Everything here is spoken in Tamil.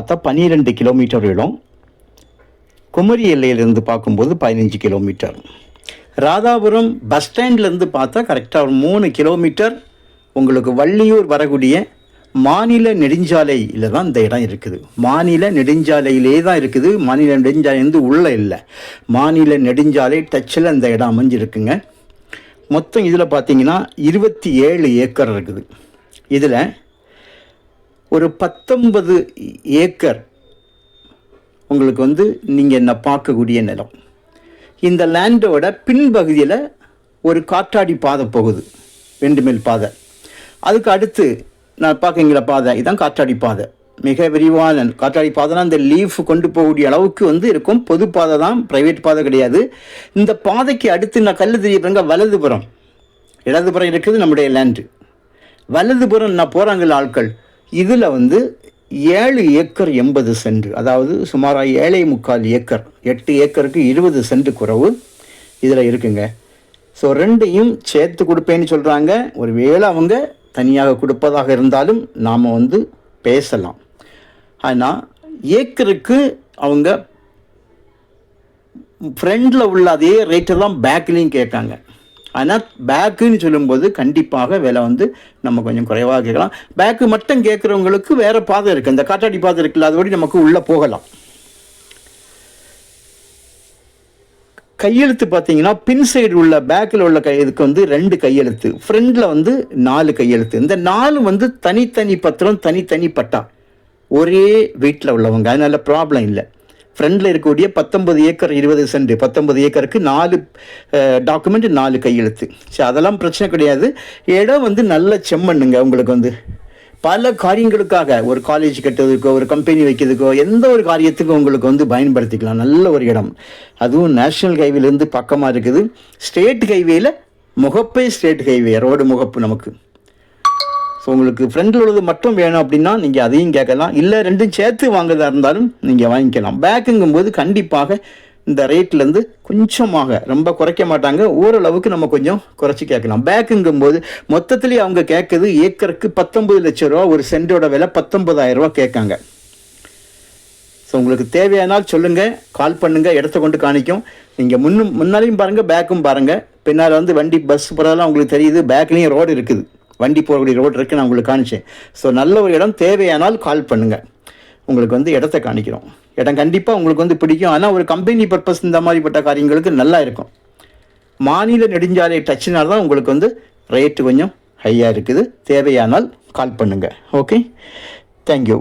பார்த்தா பன்னிரெண்டு கிலோமீட்டர் இடம் குமரி எல்லையிலிருந்து பார்க்கும்போது பதினஞ்சு கிலோமீட்டர் ராதாபுரம் பஸ் ஸ்டாண்ட்லேருந்து பார்த்தா கரெக்டாக ஒரு மூணு கிலோமீட்டர் உங்களுக்கு வள்ளியூர் வரக்கூடிய மாநில நெடுஞ்சாலையில் தான் இந்த இடம் இருக்குது. மாநில நெடுஞ்சாலையிலே தான் இருக்குது. மாநில நெடுஞ்சாலை வந்து உள்ளே இல்லை. மாநில நெடுஞ்சாலை டச்சில் இந்த இடம் அமைஞ்சிருக்குங்க. மொத்தம் இதில் பார்த்தீங்கன்னா இருபத்தி ஏழு ஏக்கர் இருக்குது. இதில் ஒரு பத்தொன்பது ஏக்கர் உங்களுக்கு வந்து நீங்கள் என்ன பார்க்கக்கூடிய நிலம். இந்த லேண்டோட பின்பகுதியில் ஒரு காற்றாடி பாதை போகுது வெண்டுமேல் பாதை. அதுக்கு அடுத்து நான் பார்க்குறீங்களா பாதை? இதுதான் காற்றாடி பாதை. மிக விரிவான காற்றாடி பாதைனா இந்த லீஃப் கொண்டு போகக்கூடிய அளவுக்கு வந்து இருக்கும். பொது பாதை தான் ப்ரைவேட் பாதை கிடையாது. இந்த பாதைக்கு அடுத்து நான் கல் தெரிய வலதுபுறம். இடதுபுறம் இருக்குது நம்முடைய லேண்டு வலதுபுறம் நான் போகிறாங்கள ஆட்கள். இதில் வந்து ஏழு ஏக்கர் எண்பது சென்ட் அதாவது சுமாராக ஏழை முக்கால் ஏக்கர் எட்டு ஏக்கருக்கு இருபது சென்ட் குறவு இதில் இருக்குங்க. ஸோ ரெண்டையும் சேர்த்து கொடுப்பேன்னு சொல்கிறாங்க ஒரு வேளை அவங்க தனியாக கொடுப்பதாக இருந்தாலும் நாம் வந்து பேசலாம். ஆனால் ஏக்கருக்கு அவங்க ஃப்ரண்டில் உள்ள அதே ரேட்டை தான் பேக்லேயும் கேட்காங்க ஆனால் பேக்குன்னு சொல்லும்போது கண்டிப்பாக விலை வந்து நம்ம கொஞ்சம் குறைவாக கேட்கலாம் பேக்கு மட்டும் கேட்குறவங்களுக்கு வேறு பாதை இருக்குது இந்த காட்டாடி பாதை இருக்குல்ல அதோடு நமக்கு உள்ளே போகலாம். கையெழுத்து பார்த்தீங்கன்னா பின் சைடு உள்ள பேக்கில் உள்ள கை இதுக்கு வந்து ரெண்டு கையெழுத்து. ஃப்ரண்டில் வந்து நாலு கையெழுத்து. இந்த நாலு வந்து தனித்தனி பத்திரம் தனித்தனி பட்டா. ஒரே வீட்டில் உள்ளவங்க. அதனால் ப்ராப்ளம் இல்லை. ஃப்ரண்டில் இருக்கக்கூடிய பத்தொன்பது ஏக்கர் இருபது சென்ட் பத்தொன்பது ஏக்கருக்கு நாலு டாக்குமெண்ட் நாலு கையெழுத்து. சரி அதெல்லாம் பிரச்சனை கிடையாது. இடம் வந்து நல்ல செம்மண்ணுங்க உங்களுக்கு வந்து. பல காரியங்களுக்காக ஒரு காலேஜ் கட்டுறதுக்கோ ஒரு கம்பெனி வைக்கிறதுக்கோ எந்த ஒரு காரியத்துக்கும் உங்களுக்கு வந்து பயன்படுத்திக்கலாம். நல்ல ஒரு இடம். அதுவும் நேஷ்னல் ஹைவேலேருந்து பக்கமாக இருக்குது. ஸ்டேட் ஹைவேயில் முகப்பே ஸ்டேட் ஹைவே ரோடு முகப்பு நமக்கு. ஸோ உங்களுக்கு ஃப்ரண்டில் உள்ளது மட்டும் வேணும் அப்படின்னா நீங்கள் அதையும் கேட்கலாம். இல்லை ரெண்டும் சேர்த்து வாங்குறதா இருந்தாலும் நீங்கள் வாங்கிக்கலாம். பேக்குங்கும்போது கண்டிப்பாக இந்த ரேட்லேருந்து கொஞ்சமாக ரொம்ப குறைக்க மாட்டாங்க. ஓரளவுக்கு நம்ம கொஞ்சம் குறைச்சி கேட்கலாம். பேக்குங்கும்போது மொத்தத்துலேயே அவங்க கேட்குறது ஏக்கருக்கு பத்தொம்பது லட்ச ரூபா ஒரு சென்டோட விலை பத்தொன்பதாயிரம் ரூபா கேட்காங்க. ஸோ உங்களுக்கு தேவையானால் சொல்லுங்கள் கால் பண்ணுங்கள் இடத்த கொண்டு காணிக்கும். நீங்கள் முன்னும் முன்னாலையும் பாருங்கள் பேக்கும் பாருங்கள் பின்னால் வந்து வண்டி பஸ் போகிறதெல்லாம் உங்களுக்கு தெரியுது. பேக்லேயும் ரோடு இருக்குது. வண்டி போகக்கூடிய ரோடு இருக்குது நான் உங்களுக்கு காணிச்சேன் ஸோ நல்ல ஒரு இடம் தேவையானால் கால் பண்ணுங்கள் உங்களுக்கு வந்து இடத்த காணிக்கிறோம் இடம் கண்டிப்பாக உங்களுக்கு வந்து பிடிக்கும். ஆனால் ஒரு கம்பெனி பர்பஸ் இந்த மாதிரிப்பட்ட காரியங்களுக்கு நல்லா இருக்கும். மாநில நெடுஞ்சாலை டச்சுனால் தான் உங்களுக்கு வந்து ரேட்டு கொஞ்சம் ஹையாக இருக்குது. தேவையானால் கால் பண்ணுங்கள் ஓகே தேங்க்யூ